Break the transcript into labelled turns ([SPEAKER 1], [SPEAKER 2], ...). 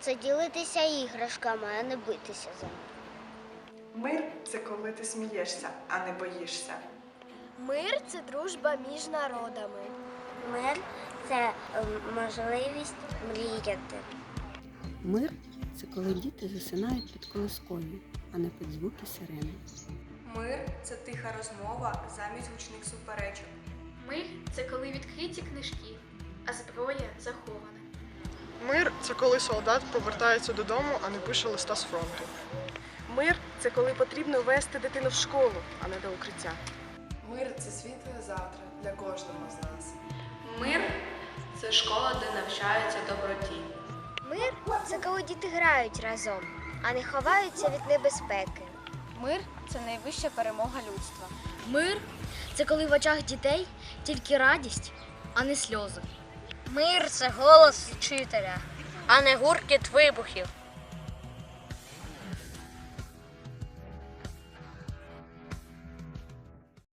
[SPEAKER 1] це ділитися іграшками, а не битися за них.
[SPEAKER 2] Мир це коли ти смієшся, а не боїшся.
[SPEAKER 3] Мир це дружба між народами.
[SPEAKER 1] Мир це ем, можливість мріяти.
[SPEAKER 4] Мир це коли діти засинають під колискою, а не під звуки сирени.
[SPEAKER 5] Мир це тиха розмова замість гучних суперечок.
[SPEAKER 6] Мир це коли відкриті книжки, а зброя захована.
[SPEAKER 7] Мир це коли солдат повертається додому, а не пише листа з фронту.
[SPEAKER 2] Мир це коли потрібно вести дитину в школу, а не до укриття.
[SPEAKER 8] Мир це світле завтра для кожного з нас.
[SPEAKER 6] Мир це школа, де навчаються доброті.
[SPEAKER 3] Мир це коли діти грають разом, а не ховаються від небезпеки.
[SPEAKER 9] Мир це найвища перемога людства.
[SPEAKER 10] Мир це коли в очах дітей тільки радість, а не сльози.
[SPEAKER 1] Мир це голос вчителя, а не гуркіт вибухів.